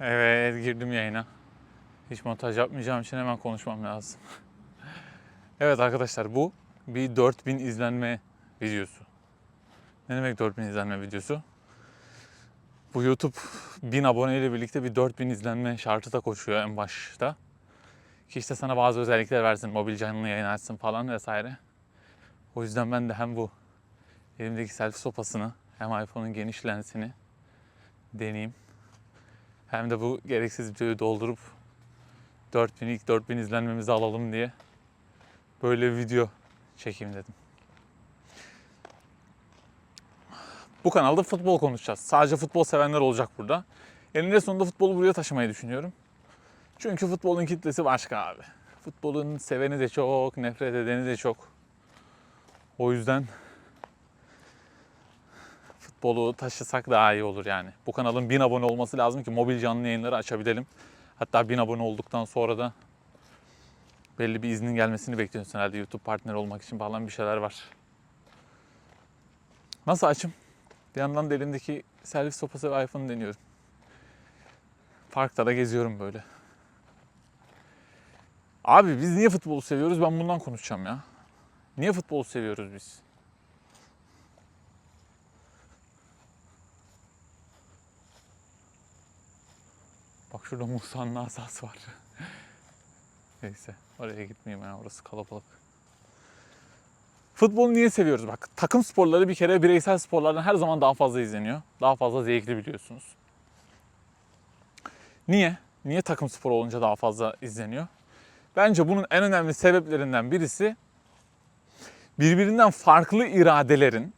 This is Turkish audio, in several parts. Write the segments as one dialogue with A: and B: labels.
A: Evet girdim yayına. Hiç montaj yapmayacağım için hemen konuşmam lazım. evet arkadaşlar bu bir 4000 izlenme videosu. Ne demek 4000 izlenme videosu? Bu YouTube 1000 aboneyle birlikte bir 4000 izlenme şartı da koşuyor en başta. Ki işte sana bazı özellikler versin, mobil canlı yayın açsın falan vesaire. O yüzden ben de hem bu elimdeki selfie sopasını hem iPhone'un geniş lensini deneyeyim. Hem de bu gereksiz videoyu doldurup 4000 ilk 4000 izlenmemizi alalım diye böyle bir video çekeyim dedim. Bu kanalda futbol konuşacağız. Sadece futbol sevenler olacak burada. Eninde sonunda futbolu buraya taşımayı düşünüyorum. Çünkü futbolun kitlesi başka abi. Futbolun seveni de çok, nefret edeni de çok. O yüzden futbolu taşısak daha iyi olur yani. Bu kanalın 1000 abone olması lazım ki mobil canlı yayınları açabilelim. Hatta 1000 abone olduktan sonra da belli bir iznin gelmesini bekliyorsun herhalde YouTube partneri olmak için falan bir şeyler var. Nasıl açım? Bir yandan da elimdeki servis sopası ve iPhone'u deniyorum. Parkta da geziyorum böyle. Abi biz niye futbolu seviyoruz? Ben bundan konuşacağım ya. Niye futbolu seviyoruz biz? Şurada Musa'nın asası var. Neyse oraya gitmeyeyim ya orası kalabalık. Futbolu niye seviyoruz? Bak takım sporları bir kere bireysel sporlardan her zaman daha fazla izleniyor. Daha fazla zevkli biliyorsunuz. Niye? Niye takım sporu olunca daha fazla izleniyor? Bence bunun en önemli sebeplerinden birisi birbirinden farklı iradelerin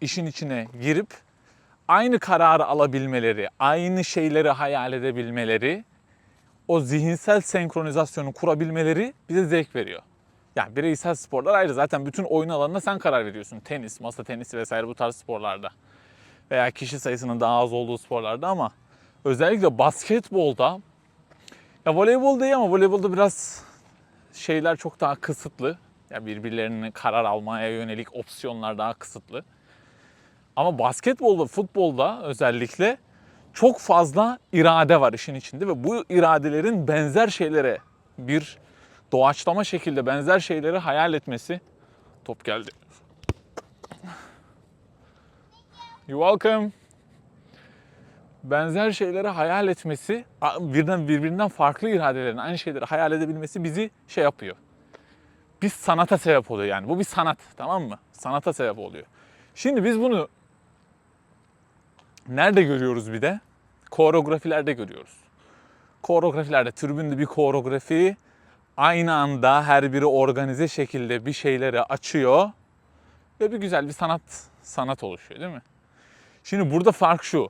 A: işin içine girip aynı kararı alabilmeleri, aynı şeyleri hayal edebilmeleri, o zihinsel senkronizasyonu kurabilmeleri bize zevk veriyor. Yani bireysel sporlar ayrı. Zaten bütün oyun alanına sen karar veriyorsun. Tenis, masa tenisi vesaire bu tarz sporlarda. Veya kişi sayısının daha az olduğu sporlarda ama özellikle basketbolda ya voleybol değil ama voleybolda biraz şeyler çok daha kısıtlı. Ya birbirlerine karar almaya yönelik opsiyonlar daha kısıtlı. Ama basketbolda, futbolda özellikle çok fazla irade var işin içinde ve bu iradelerin benzer şeylere bir doğaçlama şekilde benzer şeyleri hayal etmesi top geldi. You welcome. Benzer şeyleri hayal etmesi, birden birbirinden farklı iradelerin aynı şeyleri hayal edebilmesi bizi şey yapıyor. Bir sanata sebep oluyor yani. Bu bir sanat, tamam mı? Sanata sebep oluyor. Şimdi biz bunu nerede görüyoruz bir de? Koreografilerde görüyoruz. Koreografilerde tribünde bir koreografi aynı anda her biri organize şekilde bir şeyleri açıyor ve bir güzel bir sanat sanat oluşuyor değil mi? Şimdi burada fark şu.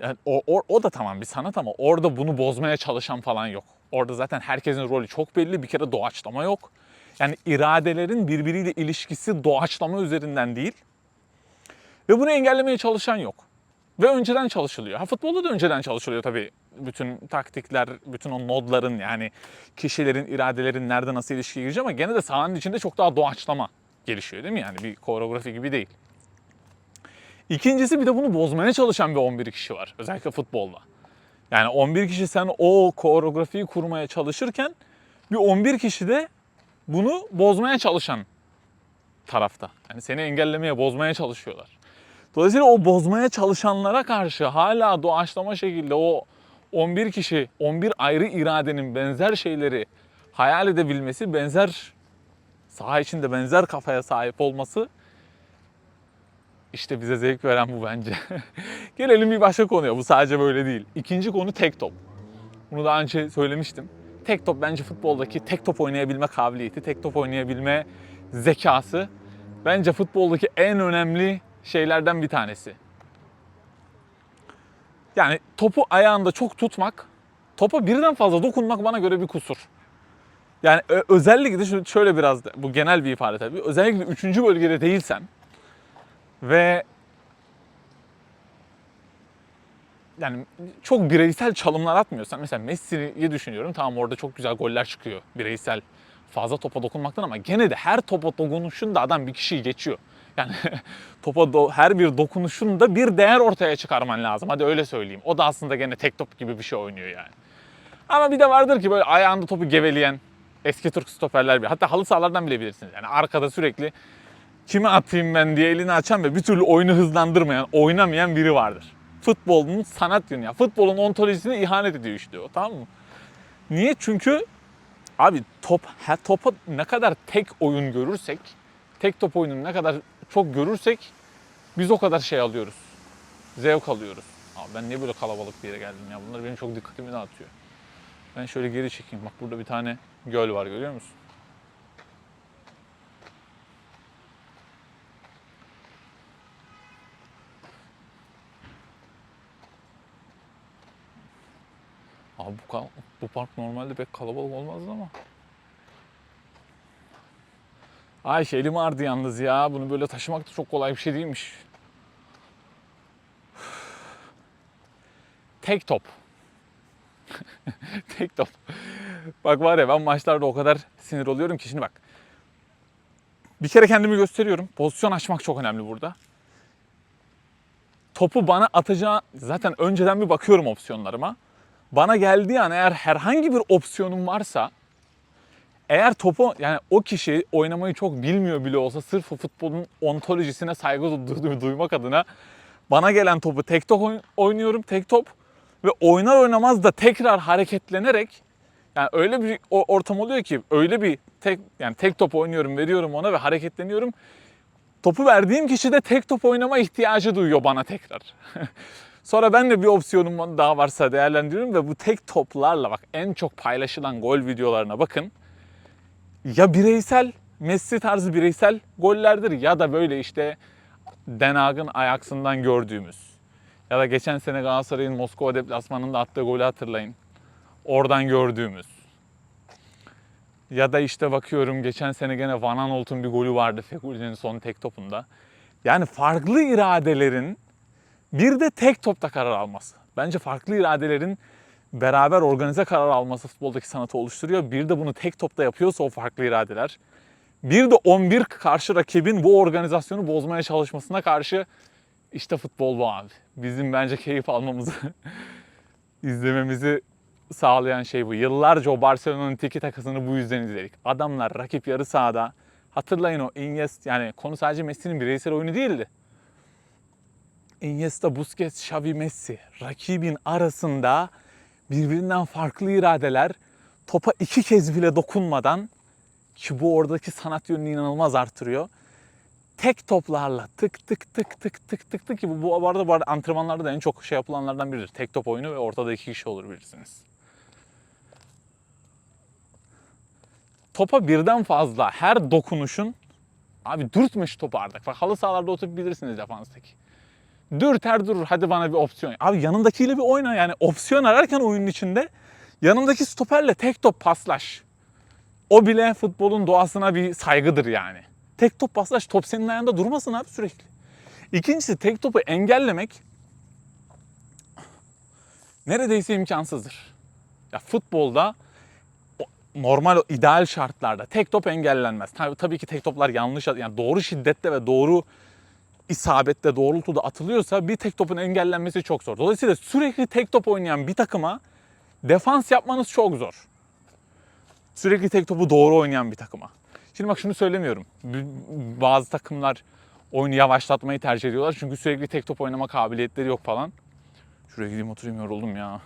A: Yani o, o, o da tamam bir sanat ama orada bunu bozmaya çalışan falan yok. Orada zaten herkesin rolü çok belli. Bir kere doğaçlama yok. Yani iradelerin birbiriyle ilişkisi doğaçlama üzerinden değil. Ve bunu engellemeye çalışan yok. Ve önceden çalışılıyor. Ha futbolda da önceden çalışılıyor tabii. Bütün taktikler, bütün o nodların yani kişilerin, iradelerin nerede nasıl ilişkiye gireceği ama gene de sahanın içinde çok daha doğaçlama gelişiyor değil mi? Yani bir koreografi gibi değil. İkincisi bir de bunu bozmaya çalışan bir 11 kişi var. Özellikle futbolda. Yani 11 kişi sen o koreografiyi kurmaya çalışırken bir 11 kişi de bunu bozmaya çalışan tarafta. Yani seni engellemeye, bozmaya çalışıyorlar. Dolayısıyla o bozmaya çalışanlara karşı hala doğaçlama şekilde o 11 kişi, 11 ayrı iradenin benzer şeyleri hayal edebilmesi, benzer saha içinde benzer kafaya sahip olması işte bize zevk veren bu bence. Gelelim bir başka konuya. Bu sadece böyle değil. İkinci konu tek top. Bunu daha önce söylemiştim. Tek top bence futboldaki tek top oynayabilme kabiliyeti, tek top oynayabilme zekası bence futboldaki en önemli şeylerden bir tanesi. Yani topu ayağında çok tutmak, topa birden fazla dokunmak bana göre bir kusur. Yani özellikle şöyle biraz da, bu genel bir ifade tabii. Özellikle üçüncü bölgede değilsen ve yani çok bireysel çalımlar atmıyorsan mesela Messi'yi düşünüyorum. Tamam orada çok güzel goller çıkıyor bireysel fazla topa dokunmaktan ama gene de her topa dokunuşunda adam bir kişiyi geçiyor. Yani topa her bir dokunuşunda bir değer ortaya çıkarman lazım. Hadi öyle söyleyeyim. O da aslında gene tek top gibi bir şey oynuyor yani. Ama bir de vardır ki böyle ayağında topu geveleyen eski Türk stoperler bir. Hatta halı sahalardan bile bilirsiniz. Yani arkada sürekli kimi atayım ben diye elini açan ve bir türlü oyunu hızlandırmayan, oynamayan biri vardır. Futbolun sanat yönü ya. Futbolun ontolojisine ihanet ediyor işte o tamam mı? Niye? Çünkü abi top, her topa ne kadar tek oyun görürsek, tek top oyununu ne kadar çok görürsek biz o kadar şey alıyoruz. Zevk alıyoruz. Abi ben niye böyle kalabalık bir yere geldim ya? Bunlar benim çok dikkatimi dağıtıyor. Ben şöyle geri çekeyim. Bak burada bir tane göl var görüyor musun? Abi bu, bu park normalde pek kalabalık olmazdı ama. Ayşe elim ağrıdı yalnız ya. Bunu böyle taşımak da çok kolay bir şey değilmiş. Tek top. Tek top. Bak var ya ben maçlarda o kadar sinir oluyorum ki şimdi bak. Bir kere kendimi gösteriyorum. Pozisyon açmak çok önemli burada. Topu bana atacağı zaten önceden bir bakıyorum opsiyonlarıma. Bana geldiği an eğer herhangi bir opsiyonum varsa eğer topu yani o kişi oynamayı çok bilmiyor bile olsa sırf futbolun ontolojisine saygı du- du- duymak adına bana gelen topu tek top oyn- oynuyorum tek top ve oynar oynamaz da tekrar hareketlenerek yani öyle bir ortam oluyor ki öyle bir tek yani tek top oynuyorum veriyorum ona ve hareketleniyorum. Topu verdiğim kişi de tek top oynama ihtiyacı duyuyor bana tekrar. Sonra ben de bir opsiyonum daha varsa değerlendiriyorum ve bu tek toplarla bak en çok paylaşılan gol videolarına bakın. Ya bireysel Messi tarzı bireysel gollerdir ya da böyle işte Den Haag'ın ayaksından gördüğümüz. Ya da geçen sene Galatasaray'ın Moskova deplasmanında attığı golü hatırlayın. Oradan gördüğümüz. Ya da işte bakıyorum geçen sene gene Van Aanholt'un bir golü vardı Feghoulli'nin son tek topunda. Yani farklı iradelerin bir de tek topta karar alması. Bence farklı iradelerin beraber organize karar alması futboldaki sanatı oluşturuyor. Bir de bunu tek topta yapıyorsa o farklı iradeler. Bir de 11 karşı rakibin bu organizasyonu bozmaya çalışmasına karşı işte futbol bu abi. Bizim bence keyif almamızı, izlememizi sağlayan şey bu. Yıllarca o Barcelona'nın tiki takasını bu yüzden izledik. Adamlar rakip yarı sahada. Hatırlayın o Iniesta yani konu sadece Messi'nin bireysel oyunu değildi. Iniesta, Busquets, Xavi, Messi rakibin arasında birbirinden farklı iradeler topa iki kez bile dokunmadan ki bu oradaki sanat yönünü inanılmaz artırıyor. Tek toplarla tık tık tık tık tık tık tık ki bu, bu arada bu arada antrenmanlarda da en çok şey yapılanlardan biridir. Tek top oyunu ve ortada iki kişi olur bilirsiniz. Topa birden fazla her dokunuşun abi dürtmüş topu artık. Bak halı sahalarda oturup bilirsiniz defanstaki. Dürter durur hadi bana bir opsiyon. Abi yanındakiyle bir oyna yani opsiyon ararken oyunun içinde yanındaki stoperle tek top paslaş. O bile futbolun doğasına bir saygıdır yani. Tek top paslaş top senin ayağında durmasın abi sürekli. İkincisi tek topu engellemek neredeyse imkansızdır. Ya futbolda normal ideal şartlarda tek top engellenmez. Tabii, tabii ki tek toplar yanlış yani doğru şiddette ve doğru isabette doğrultuda atılıyorsa bir tek topun engellenmesi çok zor. Dolayısıyla sürekli tek top oynayan bir takıma defans yapmanız çok zor. Sürekli tek topu doğru oynayan bir takıma. Şimdi bak şunu söylemiyorum. Bazı takımlar oyunu yavaşlatmayı tercih ediyorlar. Çünkü sürekli tek top oynama kabiliyetleri yok falan. Şuraya gideyim oturayım yoruldum ya.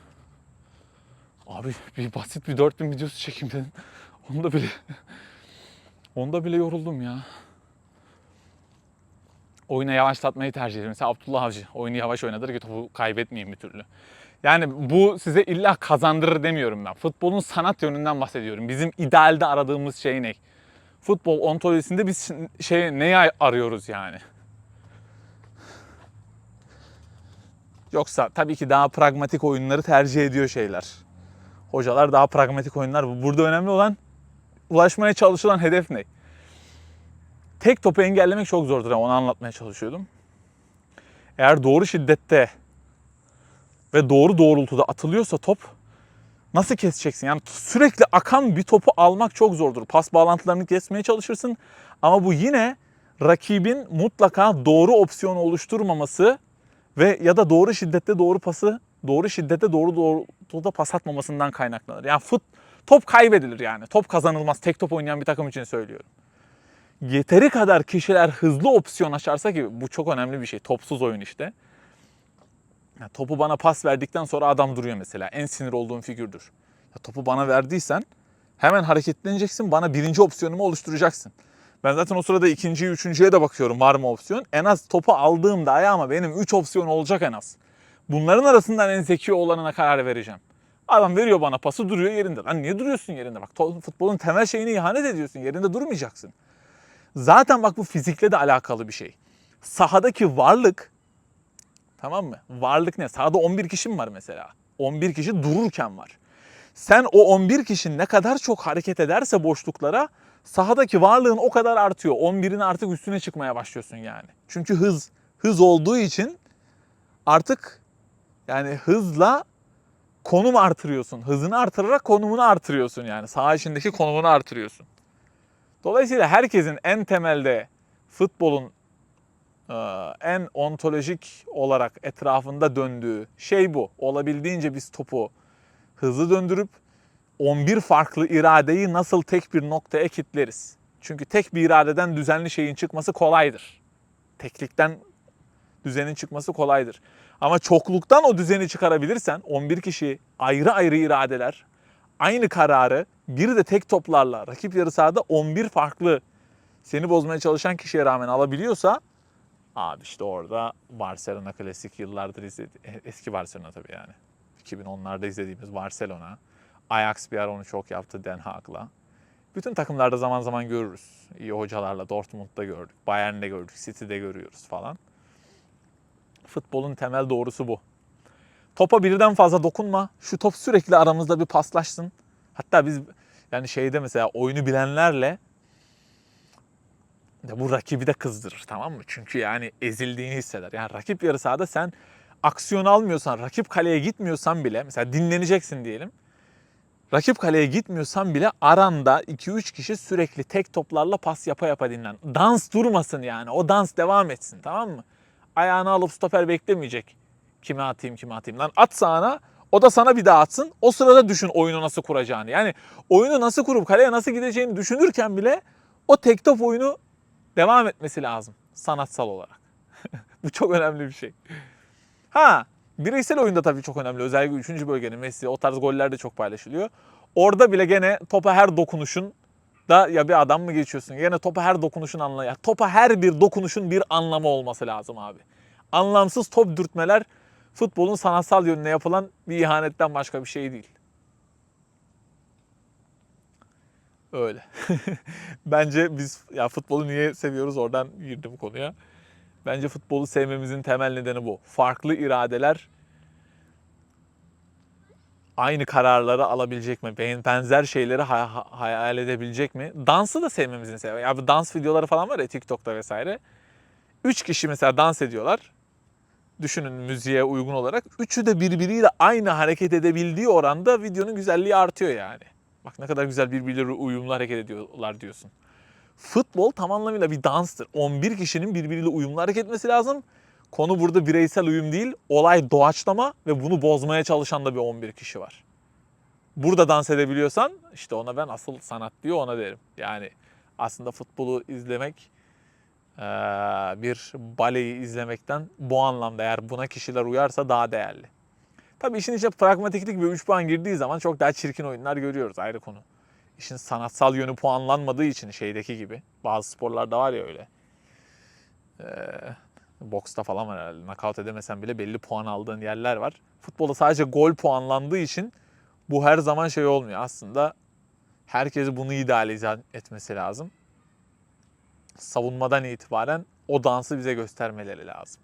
A: Abi bir basit bir 4000 videosu çekeyim dedim. Onda bile onda bile yoruldum ya oyuna yavaşlatmayı tercih ediyor. Mesela Abdullah Avcı oyunu yavaş oynadır ki topu kaybetmeyeyim bir türlü. Yani bu size illa kazandırır demiyorum ben. Futbolun sanat yönünden bahsediyorum. Bizim idealde aradığımız şey ne? Futbol ontolojisinde biz şey neyi arıyoruz yani? Yoksa tabii ki daha pragmatik oyunları tercih ediyor şeyler. Hocalar daha pragmatik oyunlar. Burada önemli olan ulaşmaya çalışılan hedef ne? Tek topu engellemek çok zordur. Yani onu anlatmaya çalışıyordum. Eğer doğru şiddette ve doğru doğrultuda atılıyorsa top nasıl keseceksin? Yani sürekli akan bir topu almak çok zordur. Pas bağlantılarını kesmeye çalışırsın ama bu yine rakibin mutlaka doğru opsiyonu oluşturmaması ve ya da doğru şiddette doğru pası, doğru şiddette doğru doğrultuda pas atmamasından kaynaklanır. Yani fut, top kaybedilir yani. Top kazanılmaz. Tek top oynayan bir takım için söylüyorum. Yeteri kadar kişiler hızlı opsiyon açarsa ki bu çok önemli bir şey. Topsuz oyun işte. Ya topu bana pas verdikten sonra adam duruyor mesela. En sinir olduğum figürdür. Ya topu bana verdiysen hemen hareketleneceksin. Bana birinci opsiyonumu oluşturacaksın. Ben zaten o sırada ikinciye, üçüncüye de bakıyorum var mı opsiyon. En az topu aldığımda ayağıma benim 3 opsiyon olacak en az. Bunların arasından en zeki olanına karar vereceğim. Adam veriyor bana pası duruyor yerinde. Lan niye duruyorsun yerinde? Bak futbolun temel şeyini ihanet ediyorsun. Yerinde durmayacaksın. Zaten bak bu fizikle de alakalı bir şey. Sahadaki varlık tamam mı? Varlık ne? Sahada 11 kişi mi var mesela? 11 kişi dururken var. Sen o 11 kişi ne kadar çok hareket ederse boşluklara sahadaki varlığın o kadar artıyor. 11'in artık üstüne çıkmaya başlıyorsun yani. Çünkü hız hız olduğu için artık yani hızla konum artırıyorsun. Hızını artırarak konumunu artırıyorsun yani. Saha içindeki konumunu artırıyorsun. Dolayısıyla herkesin en temelde futbolun e, en ontolojik olarak etrafında döndüğü şey bu. Olabildiğince biz topu hızlı döndürüp 11 farklı iradeyi nasıl tek bir noktaya kitleriz? Çünkü tek bir iradeden düzenli şeyin çıkması kolaydır. Teklikten düzenin çıkması kolaydır. Ama çokluktan o düzeni çıkarabilirsen 11 kişi ayrı ayrı iradeler aynı kararı bir de tek toplarla rakip yarı sahada 11 farklı seni bozmaya çalışan kişiye rağmen alabiliyorsa abi işte orada Barcelona klasik yıllardır izledi eski Barcelona tabii yani. 2010'larda izlediğimiz Barcelona. Ajax bir ara onu çok yaptı Den Haag'la. Bütün takımlarda zaman zaman görürüz. İyi hocalarla Dortmund'da gördük, Bayern'de gördük, City'de görüyoruz falan. Futbolun temel doğrusu bu. Topa birden fazla dokunma. Şu top sürekli aramızda bir paslaşsın. Hatta biz yani şeyde mesela oyunu bilenlerle ya bu rakibi de kızdırır tamam mı? Çünkü yani ezildiğini hisseder. Yani rakip yarı sahada sen aksiyon almıyorsan, rakip kaleye gitmiyorsan bile mesela dinleneceksin diyelim. Rakip kaleye gitmiyorsan bile aranda 2-3 kişi sürekli tek toplarla pas yapa yapa dinlen. Dans durmasın yani. O dans devam etsin tamam mı? Ayağını alıp stoper beklemeyecek. Kime atayım kime atayım lan at sağına o da sana bir daha atsın. O sırada düşün oyunu nasıl kuracağını. Yani oyunu nasıl kurup kaleye nasıl gideceğini düşünürken bile o tek top oyunu devam etmesi lazım sanatsal olarak. Bu çok önemli bir şey. Ha bireysel oyunda tabii çok önemli. Özellikle 3. bölgenin Messi o tarz goller de çok paylaşılıyor. Orada bile gene topa her dokunuşun da ya bir adam mı geçiyorsun? Gene topa her dokunuşun anlamı. Topa her bir dokunuşun bir anlamı olması lazım abi. Anlamsız top dürtmeler futbolun sanatsal yönüne yapılan bir ihanetten başka bir şey değil. Öyle. Bence biz ya futbolu niye seviyoruz oradan girdim konuya. Bence futbolu sevmemizin temel nedeni bu. Farklı iradeler aynı kararları alabilecek mi? Ben- Benzer şeyleri ha- hayal edebilecek mi? Dansı da sevmemizin sebebi. Ya bu dans videoları falan var ya TikTok'ta vesaire. Üç kişi mesela dans ediyorlar. Düşünün müziğe uygun olarak. Üçü de birbiriyle aynı hareket edebildiği oranda videonun güzelliği artıyor yani. Bak ne kadar güzel birbirleri uyumlu hareket ediyorlar diyorsun. Futbol tam anlamıyla bir danstır. 11 kişinin birbiriyle uyumlu hareket etmesi lazım. Konu burada bireysel uyum değil, olay doğaçlama ve bunu bozmaya çalışan da bir 11 kişi var. Burada dans edebiliyorsan işte ona ben asıl sanat diyor ona derim. Yani aslında futbolu izlemek bir baleyi izlemekten bu anlamda eğer buna kişiler uyarsa daha değerli. Tabii işin içine pragmatiklik ve 3 puan girdiği zaman çok daha çirkin oyunlar görüyoruz ayrı konu. İşin sanatsal yönü puanlanmadığı için şeydeki gibi bazı sporlarda var ya öyle. Ee, boksta falan var herhalde. Knockout edemesen bile belli puan aldığın yerler var. Futbolda sadece gol puanlandığı için bu her zaman şey olmuyor. Aslında herkes bunu idealize etmesi lazım. Savunmadan itibaren o dansı bize göstermeleri lazım.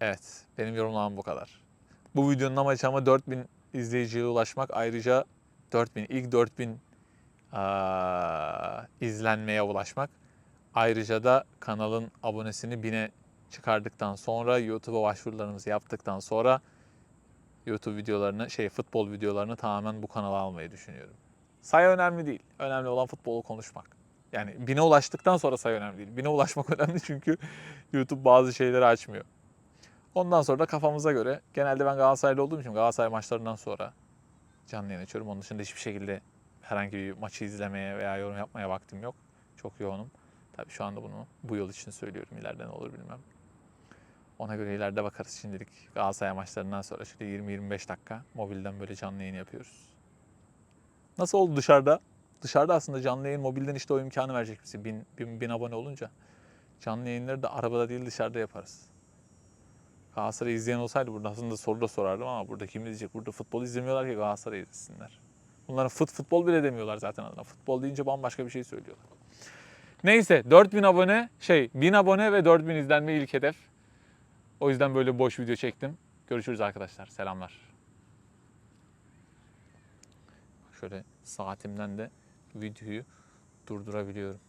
A: Evet, benim yorumlamam bu kadar. Bu videonun amacı ama 4000 izleyiciye ulaşmak. Ayrıca 4000, ilk 4000 aa, izlenmeye ulaşmak. Ayrıca da kanalın abonesini 1000'e çıkardıktan sonra YouTube'a başvurularımızı yaptıktan sonra YouTube videolarını, şey futbol videolarını tamamen bu kanala almayı düşünüyorum. Sayı önemli değil. Önemli olan futbolu konuşmak. Yani bine ulaştıktan sonra sayı önemli değil. Bine ulaşmak önemli çünkü YouTube bazı şeyleri açmıyor. Ondan sonra da kafamıza göre genelde ben Galatasaraylı olduğum için Galatasaray maçlarından sonra canlı yayın açıyorum. Onun dışında hiçbir şekilde herhangi bir maçı izlemeye veya yorum yapmaya vaktim yok. Çok yoğunum. Tabii şu anda bunu bu yol için söylüyorum. İleride ne olur bilmem. Ona göre ileride bakarız. Şimdilik Galatasaray maçlarından sonra şöyle 20-25 dakika mobilden böyle canlı yayın yapıyoruz. Nasıl oldu dışarıda? Dışarıda aslında canlı yayın mobilden işte o imkanı verecek bize. Bin, bin, bin abone olunca canlı yayınları da arabada değil dışarıda yaparız. Galatasaray izleyen olsaydı burada aslında soru da sorardım ama burada kim izleyecek? Burada futbol izlemiyorlar ki Galatasaray izlesinler. Bunlara fut futbol bile demiyorlar zaten adına. Futbol deyince bambaşka bir şey söylüyorlar. Neyse 4000 abone şey 1000 abone ve 4000 izlenme ilk hedef. O yüzden böyle boş video çektim. Görüşürüz arkadaşlar. Selamlar. Şöyle saatimden de videoyu durdurabiliyorum.